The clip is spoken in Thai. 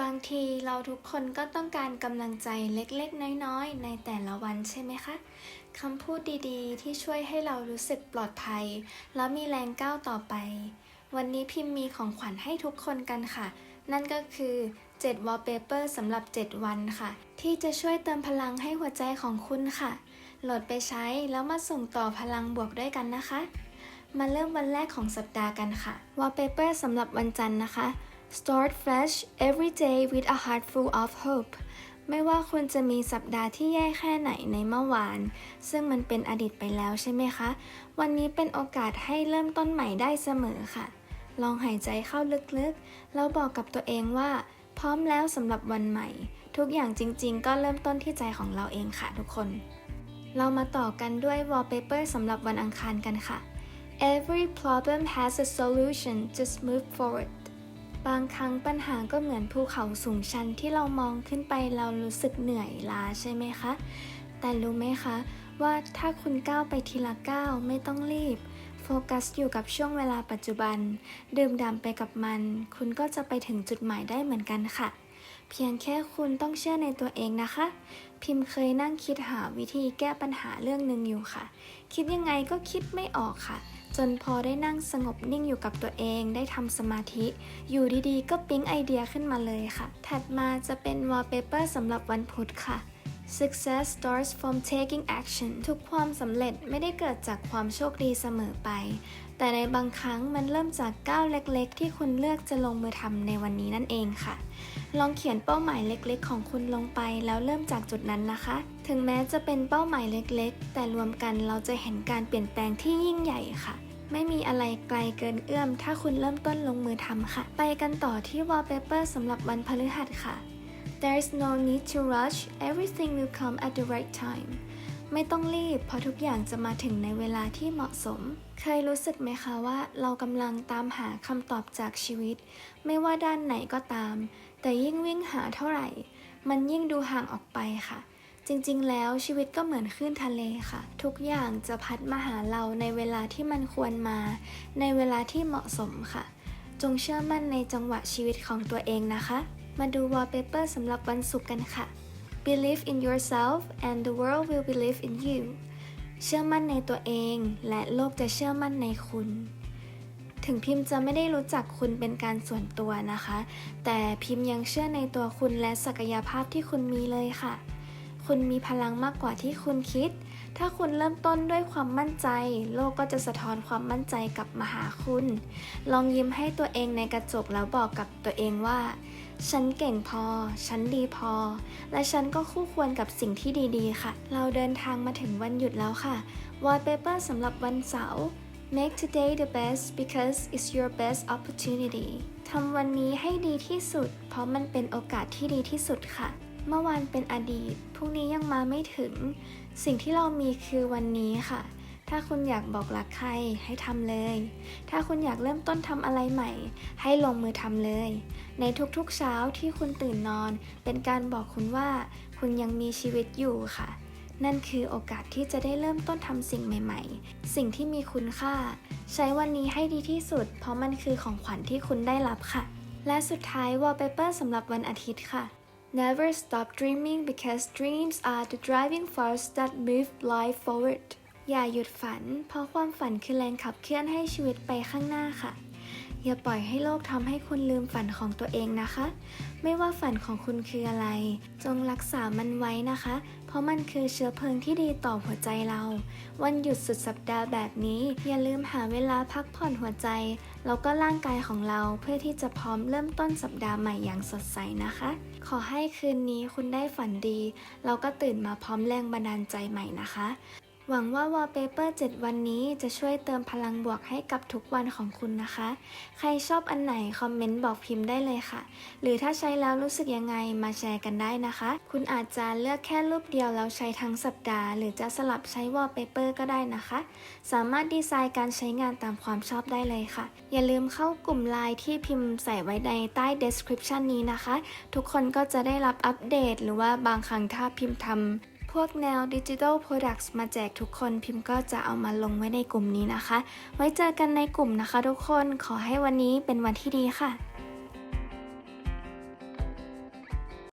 บางทีเราทุกคนก็ต้องการกำลังใจเล็กๆ น้อยๆ ในแต่ละวันใช่ไหมคะคำพูดดีๆ ที่ช่วยให้เรารู้สึกปลอดภัย และมีแรงก้าวต่อไป วันนี้พิมพ์มีของขวัญให้ทุกคนกันค่ะ นั่นก็คือ 7 wallpaper สำหรับ 7 วันค่ะ ที่จะช่วยเติมพลังให้หัวใจของคุณค่ะ โหลดไปใช้แล้วมาส่งต่อพลังบวกด้วยกันนะคะ มาเริ่มวันแรกของสัปดาห์กันค่ะ wallpaper สำหรับวันจันทร์นะคะ Start fresh every day with a heart full of hope ไม่ว่าคุณจะมีสัปดาห์ที่แย่แค่ไหนในเมื่อวาน ซึ่งมันเป็นอดีตไปแล้วใช่ไหมคะ วันนี้เป็นโอกาสให้เริ่มต้นใหม่ได้เสมอค่ะ ลองหายใจเข้าลึกๆ แล้วบอกกับตัวเองว่า พร้อมแล้วสำหรับวันใหม่ ทุกอย่างจริงๆ ก็เริ่มต้นที่ใจของเราเองค่ะทุกคน เรามาต่อกันด้วย wallpaper สำหรับวันอังคารกันค่ะ Every problem has a solution just move forward บางครั้งปัญหาก็เหมือนภูเขาสูงชันที่เรามองขึ้นไปเรารู้สึกเหนื่อยล้าใช่ไหมคะ แต่รู้ไหมคะ ว่าถ้าคุณก้าวไปทีละก้าวไม่ต้องรีบ โฟกัสอยู่กับช่วงเวลาปัจจุบัน ดื่มด่ำไปกับมัน คุณก็จะไปถึงจุดหมายได้เหมือนกันค่ะ เพียงแค่คุณต้องเชื่อในตัวเองนะคะ พิมพ์เคยนั่งคิดหาวิธีแก้ปัญหาเรื่องหนึ่งอยู่ค่ะ คิดยังไงก็คิดไม่ออกค่ะ จนพอได้นั่งสงบนิ่งอยู่กับตัวเองได้ทำสมาธิ อยู่ดีๆ ก็ปิ๊งไอเดียขึ้นมาเลยค่ะ ถัดมาจะเป็นวอลเปเปอร์สำหรับวันพุธค่ะ Success starts from taking action ทุกความสำเร็จไม่ได้เกิดจากความโชคดีเสมอไป แต่ในบางครั้งมันเริ่มจากก้าวเล็กๆ ที่คุณเลือกจะลงมือทำในวันนี้นั่นเองค่ะ ลองเขียนเป้าหมายเล็กๆ ของคุณลงไปแล้วเริ่มจากจุดนั้นนะคะ ถึงแม้จะเป็นเป้าหมายเล็กๆ แต่รวมกันเราจะเห็นการเปลี่ยนแปลงที่ยิ่งใหญ่ค่ะไม่มีอะไรไกลเกินเอื้อม ถ้าคุณเริ่มต้นลงมือทำค่ะ ไปกันต่อที่ wallpaper สำหรับวันพฤหัสค่ะ There is no need to rush everything will come at the right time ไม่ต้องรีบ เพราะทุกอย่างจะมาถึงในเวลาที่เหมาะสม เคยรู้สึกไหมคะว่าเรากำลังตามหาคำตอบจากชีวิต ไม่ว่าด้านไหนก็ตาม แต่ยิ่งวิ่งหาเท่าไหร่ มันยิ่งดูห่างออกไปค่ะจริงๆ แล้วชีวิตก็เหมือนคลื่นทะเลค่ะ ทุกอย่างจะพัดมาหาเราในเวลาที่มันควรมา ในเวลาที่เหมาะสมค่ะ จงเชื่อมั่นในจังหวะชีวิตของตัวเองนะคะ มาดู wallpaper สำหรับวันศุกร์กันค่ะ Believe in yourself and the world will believe in you เชื่อมั่นในตัวเองและโลกจะเชื่อมั่นในคุณ ถึงพิมพ์จะไม่ได้รู้จักคุณเป็นการส่วนตัวนะคะ แต่พิมพ์ยังเชื่อในตัวคุณและศักยภาพที่คุณมีเลยค่ะ คุณมีพลังมากกว่าที่คุณคิด ถ้าคุณเริ่มต้นด้วยความมั่นใจ โลกก็จะสะท้อนความมั่นใจกลับมาหาคุณ ลองยิ้มให้ตัวเองในกระจกแล้วบอกกับตัวเองว่า ฉันเก่งพอ ฉันดีพอ และฉันก็คู่ควรกับสิ่งที่ดีๆ ค่ะ เราเดินทางมาถึงวันหยุดแล้วค่ะ wallpaper สำหรับวันเสาร์ make today the best because it's your best opportunity ทำวันนี้ให้ดีที่สุด เพราะมันเป็นโอกาสที่ดีที่สุดค่ะ เมื่อวานเป็นอดีต พรุ่งนี้ยังมาไม่ถึง สิ่งที่เรามีคือวันนี้ค่ะ ถ้าคุณอยากบอกรักใครให้ทำเลย ถ้าคุณอยากเริ่มต้นทำอะไรใหม่ ให้ลงมือทำเลย ในทุกๆเช้าที่คุณตื่นนอน เป็นการบอกคุณว่า คุณยังมีชีวิตอยู่ค่ะ นั่นคือโอกาสที่จะได้เริ่มต้นทำสิ่งใหม่ ๆ สิ่งที่มีคุณค่า ใช้วันนี้ให้ดีที่สุด เพราะมันคือของขวัญที่คุณได้รับค่ะ และสุดท้าย wallpaper สำหรับวันอาทิตย์ค่ะ Never stop dreaming because dreams are the driving force that move life forward อย่าหยุดฝัน เพราะความฝันคือแรงขับเคลื่อนให้ชีวิตไปข้างหน้าค่ะ อย่าปล่อยให้โลกทำให้คุณลืมฝันของตัวเองนะคะ ไม่ว่าฝันของคุณคืออะไร จงรักษามันไว้นะคะ เพราะมันคือเชื้อเพลิงที่ดีต่อหัวใจเรา วันหยุดสุดสัปดาห์แบบนี้ อย่าลืมหาเวลาพักผ่อนหัวใจ แล้วก็ร่างกายของเราเพื่อที่จะพร้อมเริ่มต้นสัปดาห์ใหม่อย่างสดใสนะคะ ขอให้คืนนี้คุณได้ฝันดีแล้วก็ตื่นมาพร้อมแรงบันดาลใจใหม่นะคะ หวังว่า wallpaper 7วันนี้จะช่วยเติมพลังบวกให้กับทุกวันของคุณนะคะ ใครชอบอันไหน คอมเมนต์บอกพิมพ์ได้เลยค่ะ หรือถ้าใช้แล้วรู้สึกยังไงมาแชร์กันได้นะคะ คุณอาจจะเลือกแค่รูปเดียวแล้วใช้ทั้งสัปดาห์ หรือจะสลับใช้ wallpaper ก็ได้นะคะ สามารถดีไซน์การใช้งานตามความชอบได้เลยค่ะ อย่าลืมเข้ากลุ่มไลน์ที่พิมพ์ใส่ไว้ในใต้ description นี้นะคะ ทุกคนก็จะได้รับอัปเดต หรือว่าบางครั้งถ้าพิมพ์ทำ พวกแนวดิจิทัลโปรดัก t ์มาแจกทุกคนพิมพ์ก็จะเอามาลงไว้ในกลุ่มนี้นะคะ ไว้เจอกันในกลุ่มนะคะทุกคนขอให้วันนี้เป็นวันที่ดีค่ะ